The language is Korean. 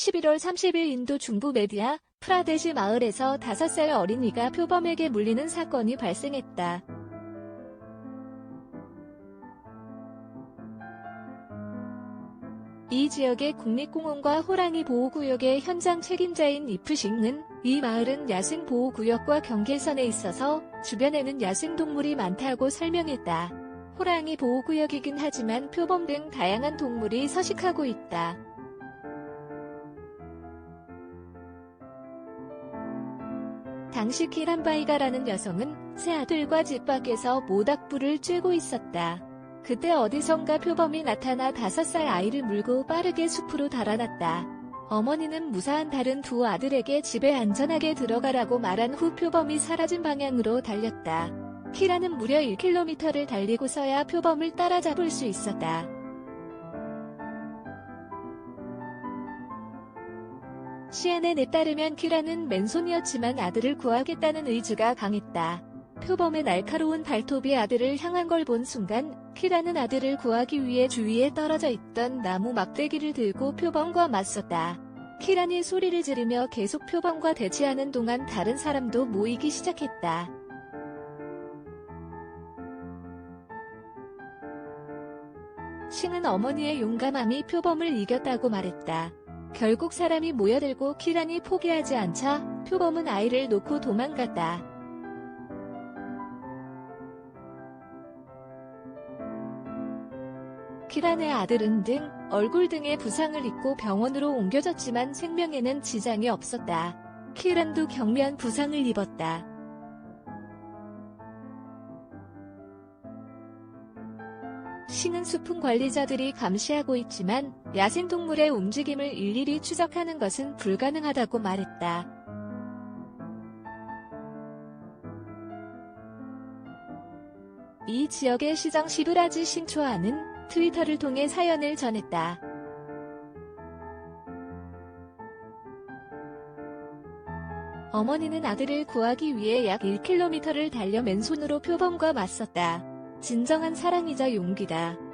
11월 30일 인도 중부 메디아 프라데시 마을에서 5살 어린이가 표범에게 물리는 사건이 발생했다. 이 지역의 국립공원과 호랑이 보호구역의 현장 책임자인 이프싱은 이 마을은 야생보호구역과 경계선에 있어서 주변에는 야생동물이 많다고 설명했다. 호랑이 보호구역이긴 하지만 표범 등 다양한 동물이 서식하고 있다. 당시 키란바이가라는 여성은 새 아들과 집 밖에서 모닥불을 쬐고 있었다. 그때 어디선가 표범이 나타나 다섯 살 아이를 물고 빠르게 숲으로 달아났다. 어머니는 무사한 다른 두 아들에게 집에 안전하게 들어가라고 말한 후 표범이 사라진 방향으로 달렸다. 키라는 무려 1km를 달리고서야 표범을 따라잡을 수 있었다. CNN에 따르면 키라는 맨손이었지만 아들을 구하겠다는 의지가 강했다. 표범의 날카로운 발톱이 아들을 향한 걸 본 순간 키라는 아들을 구하기 위해 주위에 떨어져 있던 나무 막대기를 들고 표범과 맞섰다. 키란이 소리를 지르며 계속 표범과 대치하는 동안 다른 사람도 모이기 시작했다. 싱은 어머니의 용감함이 표범을 이겼다고 말했다. 결국 사람이 모여들고 키란이 포기하지 않자 표범은 아이를 놓고 도망갔다. 키란의 아들은 등, 얼굴 등에 부상을 입고 병원으로 옮겨졌지만 생명에는 지장이 없었다. 키란도 경미한 부상을 입었다. 싱은 숲은 관리자들이 감시하고 있지만 야생동물의 움직임을 일일이 추적하는 것은 불가능하다고 말했다. 이 지역의 시장 시브라지 싱초아는 트위터를 통해 사연을 전했다. 어머니는 아들을 구하기 위해 약 1km를 달려 맨손으로 표범과 맞섰다. 진정한 사랑이자 용기다.